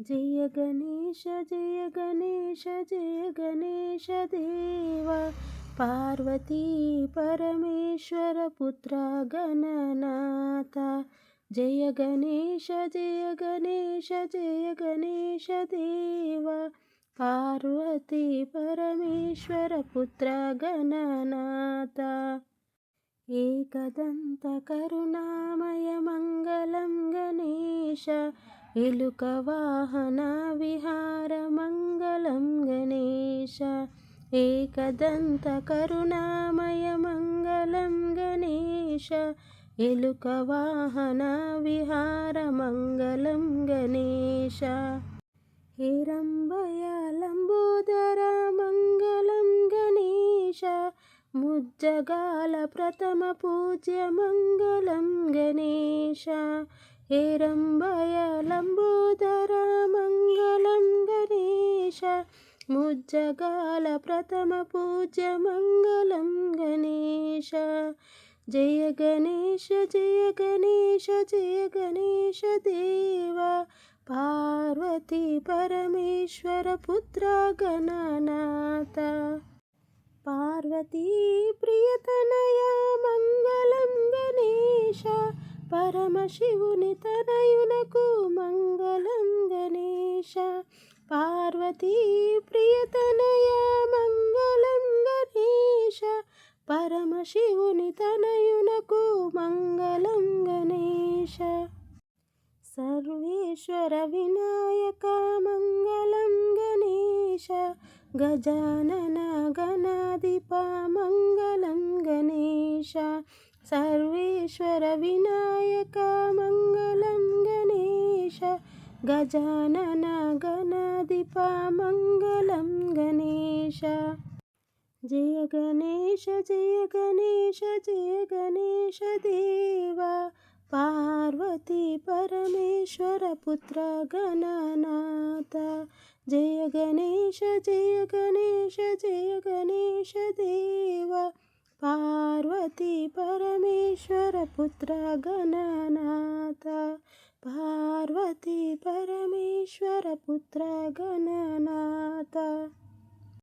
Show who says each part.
Speaker 1: జయ గణేశ జయ గణేశ జయ గణేశ దేవ. పార్వతీ పరమేశ్వర పుత్ర గణనాథ. జయ గణేశ జయ గణేశ జయ గణేశ దేవ. పార్వతీ పరమేశ్వర పుత్ర గణనాథ. ఏకదంత కరుణామయ మంగళం గణేశ. ఎలుక వాహన విహార మంగళం గణేశ ఏకదంత కరుణామయ మంగళం గణేశ ఎలుక వాహన విహార మంగళం గణేశ. హిరంబయ లంబోదర మంగళం గణేశ ముజ్జగాల ప్రథమ పూజ్య మంగళం గణేశ. హేరంబయ లంబోదర మంగళం గణేశ ముజ్జగాల ప్రథమ పూజ్య మంగళం గణేశ జయ గణేశ జయ గణేశ జయ గణేశ దేవ. పార్వతీ పరమేశ్వర పుత్ర గణనాథ. పార్వతీ పరమశివుని తనయునకు మంగళం గణేశ పార్వతీ ప్రియతనయ మంగళం గణేశ పరమశివుని తనయునకు మంగళం గణేశ సర్వేశ్వర వినాయక మంగళం గణేశ గజానన గణాధిప మంగళం గణేశ सर्वेश्वरविनायकमङ्गलं गणेश। गजाननगणादिपामङ्गलं गणेश जय गणेश जय गणेश जय गणेश देवा। पार्वती परमेश्वरपुत्रगणनाथ जय गणेश जय गणेश जय गणेश देवा। पार्वती परमेश्वरपुत्र गणनात् पार्वती परमेश्वरपुत्र गणनात्